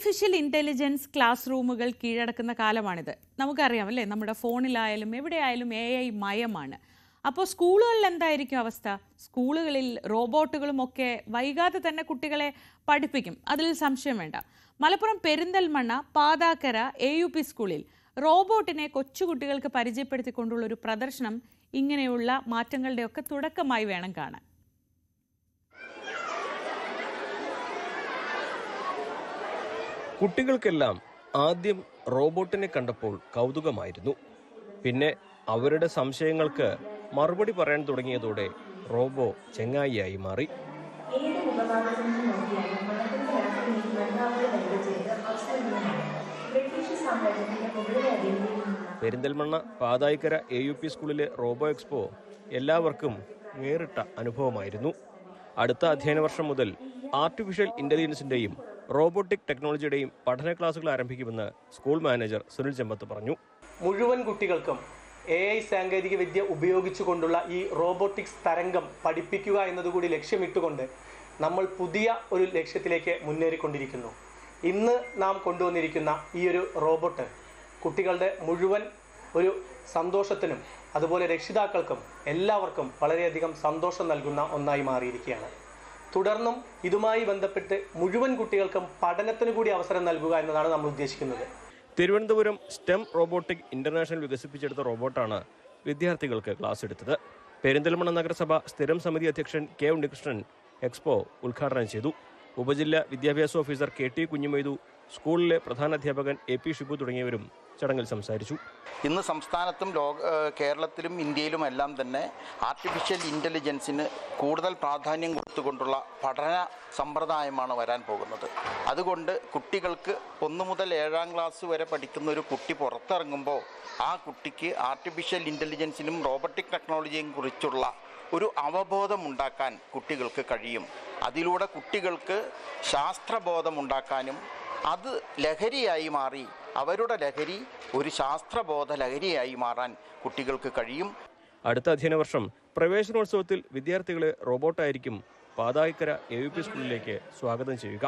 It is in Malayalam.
ആർട്ടിഫിഷ്യൽ ഇന്റലിജൻസ് ക്ലാസ് റൂമുകൾ കീഴടക്കുന്ന കാലമാണിത്. നമുക്കറിയാം അല്ലേ? നമ്മുടെ ഫോണിലായാലും എവിടെയായാലും എ ഐ മയമാണ്. അപ്പോൾ സ്കൂളുകളിൽ എന്തായിരിക്കും അവസ്ഥ? സ്കൂളുകളിൽ റോബോട്ടുകളും ഒക്കെ വൈകാതെ തന്നെ കുട്ടികളെ പഠിപ്പിക്കും. അതിൽ സംശയം വേണ്ട. Malappuram Perinthalmanna Pathakkara A U P സ്കൂളിൽ റോബോട്ടിനെ കൊച്ചുകുട്ടികൾക്ക് പരിചയപ്പെടുത്തിക്കൊണ്ടുള്ള ഒരു പ്രദർശനം ഇങ്ങനെയുള്ള മാറ്റങ്ങളുടെയൊക്കെ തുടക്കമായി വേണം കാണാൻ. കുട്ടികൾക്കെല്ലാം ആദ്യം റോബോട്ടിനെ കണ്ടപ്പോൾ കൗതുകമായിരുന്നു. പിന്നെ അവരുടെ സംശയങ്ങൾക്ക് മറുപടി പറയാൻ തുടങ്ങിയതോടെ റോബോ ചെങ്ങായിയായി മാറി. Perinthalmanna Pathayikkara A U P സ്കൂളിലെ റോബോ എക്സ്പോ എല്ലാവർക്കും വേറിട്ട അനുഭവമായിരുന്നു. അടുത്ത അധ്യയന വർഷം മുതൽ ആർട്ടിഫിഷ്യൽ ഇന്റലിജൻസിന്റെയും റോബോട്ടിക് ടെക്നോളജിയുടെയും പഠന ക്ലാസുകൾ ആരംഭിക്കുമെന്ന് സ്കൂൾ മാനേജർ സുനിൽ ചെമ്പത്ത് പറഞ്ഞു. മുഴുവൻ കുട്ടികൾക്കും എ ഐ സാങ്കേതിക വിദ്യ ഉപയോഗിച്ചുകൊണ്ടുള്ള ഈ റോബോട്ടിക്സ് തരംഗം പഠിപ്പിക്കുക എന്നതുകൂടി ലക്ഷ്യമിട്ടുകൊണ്ട് നമ്മൾ പുതിയ ഒരു ലക്ഷ്യത്തിലേക്ക് മുന്നേറിക്കൊണ്ടിരിക്കുന്നു. ഇന്ന് നാം കൊണ്ടുവന്നിരിക്കുന്ന ഈ ഒരു റോബോട്ട് കുട്ടികളുടെ മുഴുവൻ ഒരു സന്തോഷത്തിനും അതുപോലെ രക്ഷിതാക്കൾക്കും എല്ലാവർക്കും വളരെയധികം സന്തോഷം നൽകുന്ന ഒന്നായി മാറിയിരിക്കുകയാണ്. തുടർന്നും ഇതുമായി ബന്ധപ്പെട്ട് മുഴുവൻ കുട്ടികൾക്കും പഠനത്തിന് കൂടി അവസരം നൽകുക എന്നതാണ് നമ്മൾ ഉദ്ദേശിക്കുന്നത്. തിരുവനന്തപുരം സ്റ്റെം റോബോട്ടിക് ഇന്റർനാഷണൽ വികസിപ്പിച്ചെടുത്ത റോബോട്ടാണ് വിദ്യാർത്ഥികൾക്ക് ക്ലാസ് എടുത്തത്. പെരിന്തൽമണ്ണ നഗരസഭ സ്ഥിരം സമിതി അധ്യക്ഷൻ കെ ഉണ്ണികൃഷ്ണൻ എക്സ്പോ ഉദ്ഘാടനം ചെയ്തു. ഉപജില്ലാ വിദ്യാഭ്യാസ ഓഫീസർ കെ ടി കുഞ്ഞുമൈതു സ്കൂളിലെ പ്രധാനാധ്യാപകൻ എ പി ഷിബു തുടങ്ങിയവരും ചടങ്ങിൽ സംസാരിച്ചു. ഇന്ന് സംസ്ഥാനത്തും ലോക കേരളത്തിലും ഇന്ത്യയിലും എല്ലാം തന്നെ ആർട്ടിഫിഷ്യൽ ഇന്റലിജൻസിന് കൂടുതൽ പ്രാധാന്യം കൊടുത്തുകൊണ്ടുള്ള പഠന സമ്പ്രദായമാണ് വരാൻ പോകുന്നത്. അതുകൊണ്ട് കുട്ടികൾക്ക് ഒന്ന് മുതൽ ഏഴാം ക്ലാസ് വരെ പഠിക്കുന്ന ഒരു കുട്ടി പുറത്തിറങ്ങുമ്പോൾ ആ കുട്ടിക്ക് ആർട്ടിഫിഷ്യൽ ഇന്റലിജൻസിനും റോബോട്ടിക് ടെക്നോളജിയും കുറിച്ചുള്ള ഒരു അവബോധമുണ്ടാക്കാൻ കുട്ടികൾക്ക് കഴിയും. അതിലൂടെ കുട്ടികൾക്ക് ശാസ്ത്രബോധമുണ്ടാക്കാനും അത് ലഹരിയായി മാറി അവരുടെ ലഹരി ഒരു ശാസ്ത്രബോധ ലഹരിയായി മാറാൻ കുട്ടികൾക്ക് കഴിയും. അടുത്ത അധ്യയന വർഷം പ്രവേശനോത്സവത്തിൽ വിദ്യാർത്ഥികളെ റോബോട്ടായിരിക്കും പാതായിക്കര എ യു പി സ്കൂളിലേക്ക് സ്വാഗതം ചെയ്യുക.